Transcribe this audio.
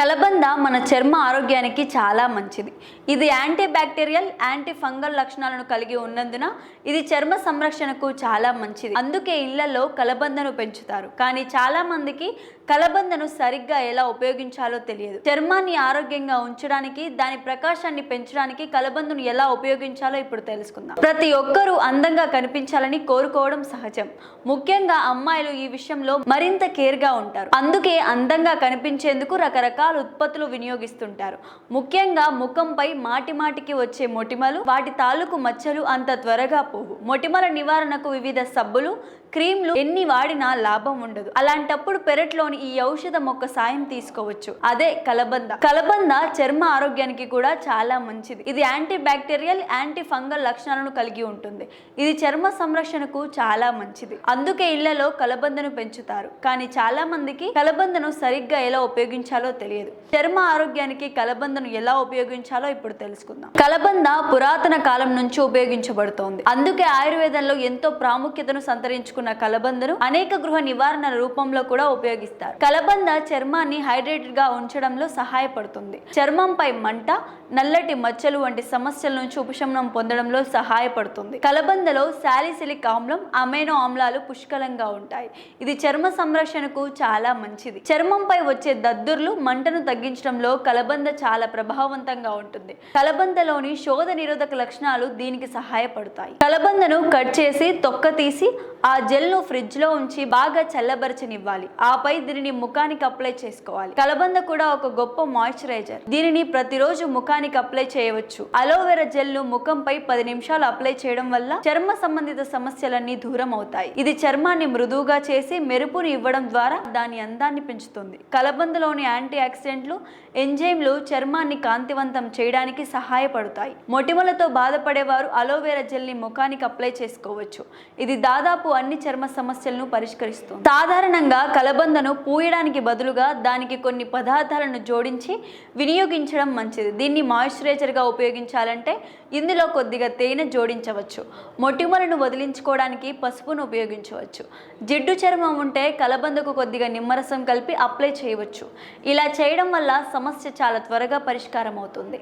కలబంద మన చర్మ ఆరోగ్యానికి చాలా మంచిది. ఇది యాంటీ బ్యాక్టీరియల్ యాంటీ ఫంగల్ లక్షణాలను కలిగి ఉన్నందున ఇది చర్మ సంరక్షణకు చాలా మంచిది. అందుకే ఇళ్ళలో కలబందను పెంచుతారు. కానీ చాలా మందికి కలబందను సరిగ్గా ఎలా ఉపయోగించాలో తెలియదు. చర్మాన్ని ఆరోగ్యంగా ఉంచడానికి దాని ప్రకాశాన్ని పెంచడానికి కలబందను ఎలా ఉపయోగించాలో ఇప్పుడు తెలుసుకుందాం. ప్రతి ఒక్కరూ అందంగా కనిపించాలని కోరుకోవడం సహజం. ముఖ్యంగా అమ్మాయిలు ఈ విషయంలో మరింత కేర్గా ఉంటారు. అందుకే అందంగా కనిపించేందుకు రకరకాల ఉత్పత్తులు వినియోగిస్తుంటారు. ముఖ్యంగా ముఖంపై మాటి మాటికి వచ్చే మొటిమలు వాటి తాలూకు మచ్చలు అంత త్వరగా పోవు. మొటిమల నివారణకు వివిధ సబ్బులు క్రీమ్లు ఎన్ని వాడినా లాభం ఉండదు. అలాంటప్పుడు పెరట్లోని ఈ ఔషధ మొక్క సాయం తీసుకోవచ్చు. అదే కలబంద. కలబంద చర్మ ఆరోగ్యానికి కూడా చాలా మంచిది. ఇది యాంటీ బ్యాక్టీరియల్ యాంటీ ఫంగల్ లక్షణాలను కలిగి ఉంటుంది. ఇది చర్మ సంరక్షణకు చాలా మంచిది. అందుకే ఇళ్ళలో కలబందను పెంచుతారు. కానీ చాలా మందికి కలబందను సరిగ్గా ఎలా ఉపయోగించాలో తెలియదు. చర్మ ఆరోగ్యానికి కలబందను ఎలా ఉపయోగించాలో ఇప్పుడు తెలుసుకుందాం. కలబంద పురాతన కాలం నుంచి ఉపయోగించబడుతోంది. అందుకే ఆయుర్వేదంలో ఎంతో ప్రాముఖ్యతను సంతరించుకున్న కలబందను అనేక గృహ నివారణ రూపంలో కూడా ఉపయోగిస్తారు. కలబంద చర్మాన్ని హైడ్రేటెడ్గా ఉంచడంలో సహాయపడుతుంది. చర్మంపై మంట నల్లటి మచ్చలు వంటి సమస్యల నుంచి ఉపశమనం పొందడంలో సహాయపడుతుంది. కలబందలో శాలిసిలిక్ ఆమ్లం అమైనో ఆమ్లాలు పుష్కలంగా ఉంటాయి. ఇది చర్మ సంరక్షణకు చాలా మంచిది. చర్మంపై వచ్చే దద్దుర్లు మంటను తగ్గించడంలో కలబంద చాలా ప్రభావవంతంగా ఉంటుంది. కలబందలోని శోధ నిరోధక లక్షణాలు దీనికి సహాయపడతాయి. కలబందను కట్ చేసి తొక్క తీసి ఆ జెల్ను ఫ్రిడ్జ్లో ఉంచి బాగా చల్లబరచనివ్వాలి. ఆపై దీనిని ముఖానికి అప్లై చేసుకోవాలి. కలబంద కూడా ఒక గొప్ప మాయిశ్చరైజర్. దీనిని ప్రతిరోజు ముఖానికి అప్లై చేయవచ్చు. అలోవెరా జెల్ను ముఖంపై పది నిమిషాలు అప్లై చేయడం వల్ల చర్మ సంబంధిత సమస్యలన్నీ దూరం అవుతాయి. ఇది చర్మాన్ని మృదువుగా చేసి మెరుపుని ఇవ్వడం ద్వారా దాని అందాన్ని పెంచుతుంది. కలబందలోని యాంటీ ఆక్సిడెంట్లు ఎంజైమ్లు చర్మాన్ని కాంతివంతం చేయడానికి సహాయపడతాయి. మొటిమలతో బాధపడేవారు అలోవెరా జెల్ని ముఖానికి అప్లై చేసుకోవచ్చు. ఇది దాదాపు అన్ని చర్మ సమస్యలను పరిష్కరిస్తుంది. సాధారణంగా కలబందను పూయడానికి బదులుగా దానికి కొన్ని పదార్థాలను జోడించి వినియోగించడం మంచిది. దీన్ని మాయిశ్చరైజర్గా ఉపయోగించాలంటే ఇందులో కొద్దిగా తేనె జోడించవచ్చు. మొటిమలను వదిలించుకోవడానికి పసుపును ఉపయోగించవచ్చు. జిడ్డు చర్మం ఉంటే కలబందకు కొద్దిగా నిమ్మరసం కలిపి అప్లై చేయవచ్చు. ఇలా చేయడం వల్ల సమస్య చాలా త్వరగా పరిష్కారం అవుతుంది